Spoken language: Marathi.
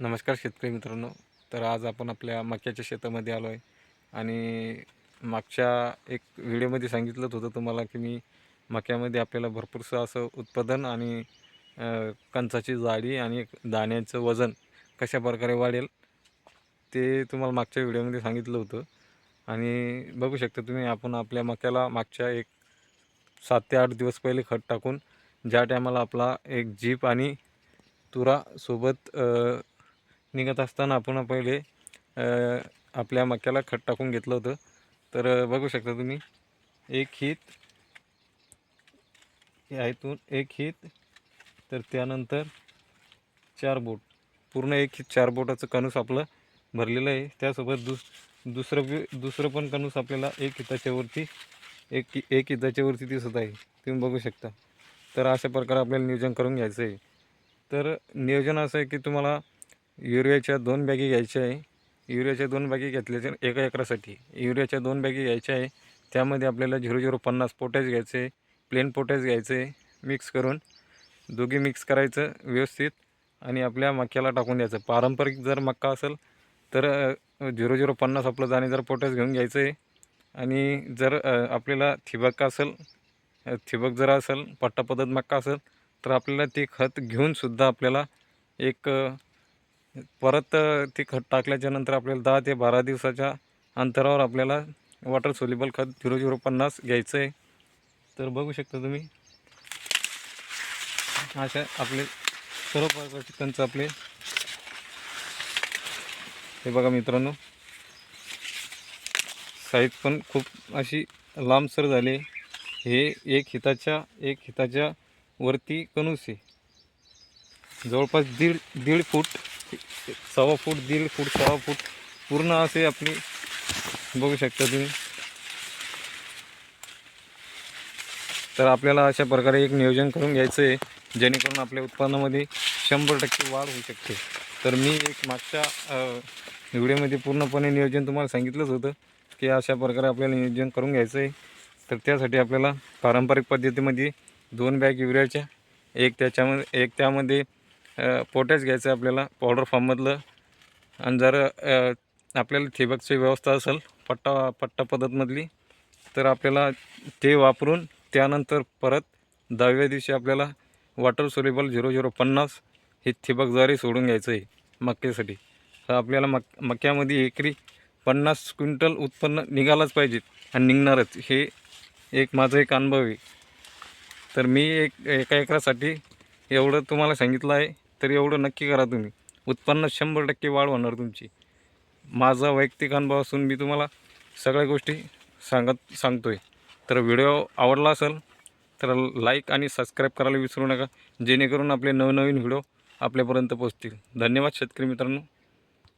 नमस्कार शेतकरी मित्रांनो. तर आज आपण आपल्या मक्याच्या शेतामध्ये आलो आहे आणि मागच्या एक व्हिडिओमध्ये सांगितलं होतं तुम्हाला की मी मक्यामध्ये आपल्याला भरपूरसं असं उत्पादन आणि कणसाची जाडी आणि एक दाण्याचं वजन कशा प्रकारे वाढेल ते तुम्हाला मागच्या व्हिडिओमध्ये सांगितलं होतं. आणि बघू शकता तुम्ही आपण आपल्या मक्याला मागच्या एक सात ते आठ दिवस पहिले खत टाकून ज्या टायमाला आपला एक जीप आणि तुरा सोबत निघत असताना आपण पहिले आपल्या मक्याला खत टाकून घेतलं होतं. तर बघू शकता तुम्ही एक हित ह्यातून एक हित तर त्यानंतर चार बोट. पूर्ण एक हित चार बोटाचं कणूस आपलं भरलेलं आहे. त्यासोबत दुस दुसरं बी- दुसरं पण कणूस आपल्याला एक हिताच्यावरती एक एक हिताच्यावरती दिसत आहे. तुम्ही बघू शकता. तर अशा प्रकारे आपल्याला नियोजन करून घ्यायचं आहे. तर नियोजन असं आहे की तुम्हाला युरियाच्या दोन बॅगी घ्यायच्या आहे. युरियाच्या दोन बॅगी घेतल्याच्या एका एकरासाठी. युरियाच्या दोन बॅगी घ्यायच्या आहे. त्यामध्ये आपल्याला झिरो झिरो पन्नास पोटॅश घ्यायचे प्लेन पोटॅश घ्यायचे मिक्स करून दोघी मिक्स करायचं व्यवस्थित आणि आपल्या मक्याला टाकून द्यायचं. पारंपरिक जर मक्का असेल तर झिरो झिरो पन्नास आपलं दाणे जर पोटॅश घेऊन घ्यायचं आहे. आणि जर आपल्याला ठिबक असेल थिबक ठिबक जर असेल पट्टा पद्धत मक्का असेल तर आपल्याला ते खत घेऊनसुद्धा आपल्याला एक परत ते खत टाकल्याच्या नंतर आपल्याला दहा ते बारा दिवसाच्या अंतरावर आपल्याला वॉटर सोल्युबल खत झिरो झिरो पन्नास घ्यायचं आहे तर बघू शकता तुम्ही. अशा आपले सर्व प्रकारचे कंच आपले. हे बघा मित्रांनो. साईज पण खूप अशी लांबसर झाली हे एक हिताच्या एक हिताच्या वरती कणूस आहे. जवळपास दीड दीड फूट सव्वा फूट दीड फूट सव्वा फूट पूर्ण असे आपली बघू शकता तुम्ही. तर आपल्याला अशा प्रकारे एक नियोजन करून घ्यायचं आहे जेणेकरून आपल्या उत्पन्नामध्ये शंभर टक्के वाढ होऊ शकते. तर मी एक मागच्या व्हिडिओमध्ये पूर्णपणे नियोजन तुम्हाला सांगितलंच होतं की अशा प्रकारे आपल्याला नियोजन करून घ्यायचं आहे तर त्यासाठी आपल्याला पारंपरिक पद्धतीमध्ये दोन बॅग युरियाच्या एक त्याच्यामध्ये एक त्यामध्ये पोटॅश घ्यायचं आहे आपल्याला. पावडर फॉर्ममधलं आणि जर आपल्याला ठिबकची व्यवस्था असेल पट्टा पट्टा पद्धतमधली तर आपल्याला ते वापरून त्यानंतर परत दहाव्या दिवशी आपल्याला वॉटर सोलेबल झिरो झिरो पन्नास हे ठिबकद्वारे सोडून घ्यायचं आहे मक्यासाठी तर आपल्याला मक मक्यामध्ये एकरी पन्नास क्विंटल उत्पन्न निघालंच पाहिजे आणि निघणारच. हे एक माझं एक अनुभव आहे. तर मी एक एका एकरासाठी एवढं तुम्हाला सांगितलं आहे. तर एवढं नक्की करा तुम्ही. उत्पन्न शंभर टक्के वाढ होणार तुमची. माझा वैयक्तिक अनुभव असून मी तुम्हाला सगळ्या गोष्टी सांगत सांगतो आहे तर व्हिडिओ आवडला असेल तर लाईक आणि सबस्क्राईब करायला विसरू नका. जेणेकरून आपले नवनवीन व्हिडिओ आपल्यापर्यंत पोहोचतील. धन्यवाद शेतकरी मित्रांनो.